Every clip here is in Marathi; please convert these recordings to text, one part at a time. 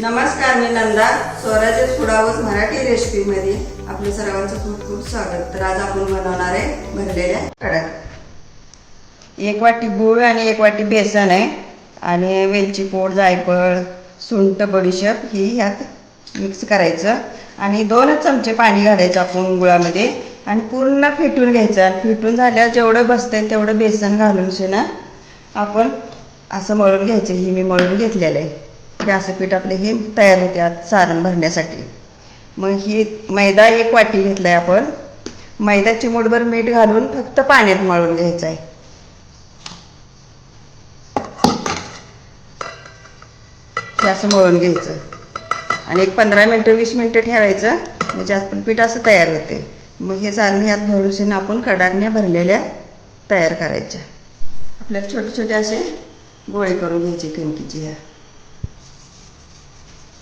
नमस्कार मी नंदा स्वराज्य फुडावस मराठी रेसिपीमध्ये आपल्या सर्वांचं खूप खूप स्वागत. तर आज आपण बनवणार आहे भरलेल्या कडक. एक वाटी गूळ आणि एक वाटी बेसन आहे. आणि वेलची पूड जायफळ सुंठ बडीशेप ही ह्यात मिक्स करायचं. आणि दोनच चमचे पाणी घालायचं आपण गुळामध्ये. आणि पूर्ण फेटून घ्यायचं. आणि फेटून झाल्यावर जेवढं बसतंय तेवढं बेसन घालून शे ना आपण असं मळून घ्यायचं. ही मी मळून घेतलेलं आहे. हे पीठ आपले हे तयार होते आत सारण भरण्यासाठी. मग ही मैदा एक वाटी घेतला आहे आपण. मैदा चिमूटभर मीठ घालून फक्त पाण्यात मळून घ्यायचं आहे असं मळून घ्यायचं. आणि एक पंधरा मिनटं वीस मिनटं ठेवायचं. म्हणजे आपण पीठ असं तयार होते. मग हे सारण ह्यात भरून आपण कडाकण्या भरलेल्या तयार करायच्या. आपल्याला छोटे छोटे असे गोळे करून घ्यायचे कणकीचे ह्या.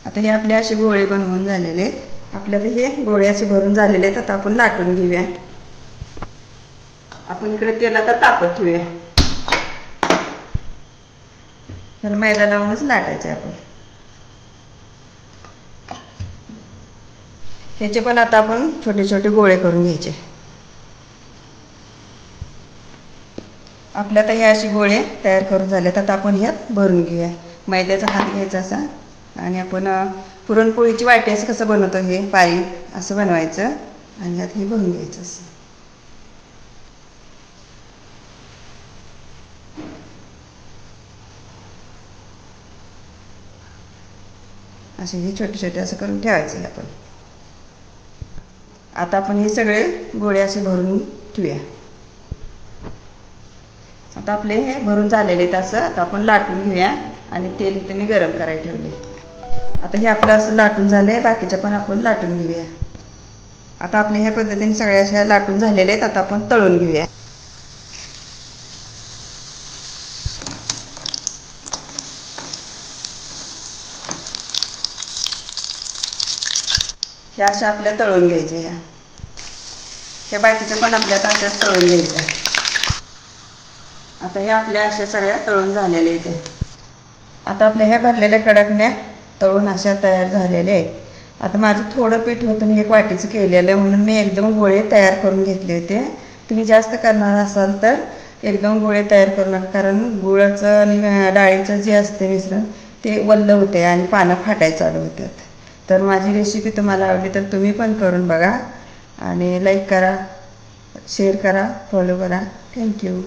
आता हे आपले असे गोळे बनवून झालेले आहेत. आपल्याला हे गोळे असे भरून झालेले आहेत. आता आपण लाटून घेऊया. आपण इकडे तेलात तापत ठेवूया. तर मैदा लावूनच लाटायचे आपण. ह्याचे पण आता आपण छोटे छोटे गोळे करून घ्यायचे. आपल्या आता हे असे गोळे तयार करून झाले तर आपण ह्यात भरून घेऊया. मैद्याचा हात घ्यायचा असा. आणि आपण पुरणपोळीची वाटी असं कसं बनवतो हे पाळी असं बनवायचं आणि आता हे भरून घ्यायचं असं. असे हे छोटे छोटे असं करून ठेवायचे आपण. आता आपण हे सगळे गोळे असे भरून ठेवूया आता आपले हे भरून झालेले आहेत असं आता आपण लाटून घेऊया आणि तेल इथे मी गरम करायला ठेवले. आता हे आपलं असं लाटून झालंय बाकीच्या पण आपण लाटून घेऊया. आता आपल्या ह्या पद्धतीने सगळ्या अशा लाटून झालेले आहेत आता आपण तळून घेऊया. ह्या अशा आपल्या तळून घ्यायच्या ह्या. ह्या बाकीच्या पण आपल्या आता अशाच तळून घ्यायच्या. आता हे आपल्या अशा सगळ्या तळून झालेल्या इथे आता आपल्या ह्या भरलेल्या कडकण्या तळून अशा तयार झालेल्या आहेत. आता माझं थोडं पीठ होतं मी एक वाटीचं केलेलं आहे म्हणून मी एकदम गोळे तयार करून घेतले होते. तुम्ही जास्त करणार असाल तर एकदम गोळे तयार करू नका कारण गुळाचं आणि डाळीचं जे असते मिश्रण ते वल्ल होते आणि पानं फाटायला चालू होतात. तर माझी रेसिपी तुम्हाला आवडली तर तुम्ही पण करून बघा आणि लाईक करा शेअर करा फॉलो करा. थँक्यू